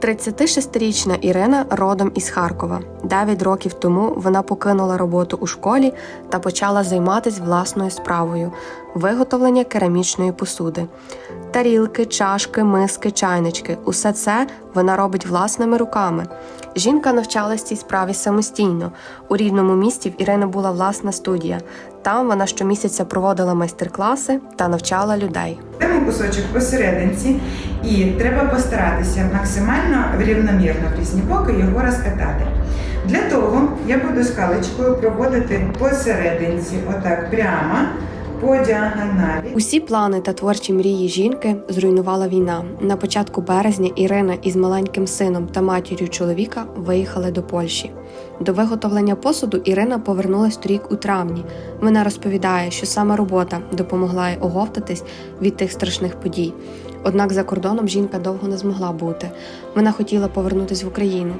36-річна Ірина родом із Харкова. Дев'ять років тому вона покинула роботу у школі та почала займатися власною справою виготовлення керамічної посуди. Тарілки, чашки, миски, чайнички усе це вона робить власними руками. Жінка навчалась цій справі самостійно. У рідному місті в Ірини була власна студія. Там вона щомісяця проводила майстер-класи та навчала людей. Беремо кусочок посерединці і треба постаратися максимально рівномірно в різні боки його розкатати. Для того я буду скалочкою проводити посерединці, отак прямо по діагоналі. Усі плани та творчі мрії жінки зруйнувала війна. На початку березня Ірина із маленьким сином та матір'ю чоловіка виїхали до Польщі. До виготовлення посуду Ірина повернулась торік у травні. Вона розповідає, що саме робота допомогла їй оговтатись від тих страшних подій. Однак за кордоном жінка довго не змогла бути. Вона хотіла повернутися в Україну,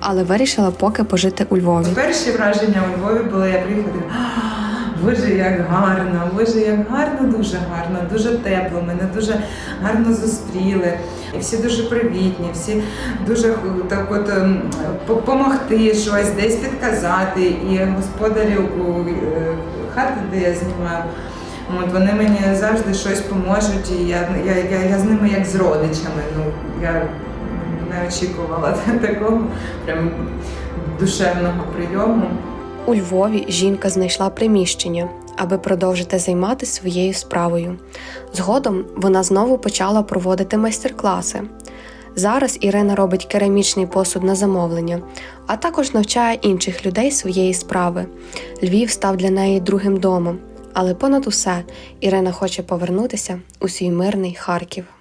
але вирішила поки пожити у Львові. Перші враження у Львові були, я приїхала, «А, Боже, як гарно, Боже, як гарно, дуже гарно, дуже тепло. Мене дуже гарно зустріли. І всі дуже привітні, всі дуже так от ем, по- помогти щось, десь підказати. І господарі у е, хати, де я знімаю. От вони мені завжди щось поможуть, і я, я, я, я з ними як з родичами. Ну, я не очікувала такого прям душевного прийому. У Львові жінка знайшла приміщення, аби продовжити займатися своєю справою. Згодом вона знову почала проводити майстер-класи. Зараз Ірина робить керамічний посуд на замовлення, а також навчає інших людей своєї справи. Львів став для неї другим домом, але понад усе Ірина хоче повернутися у свій мирний Харків.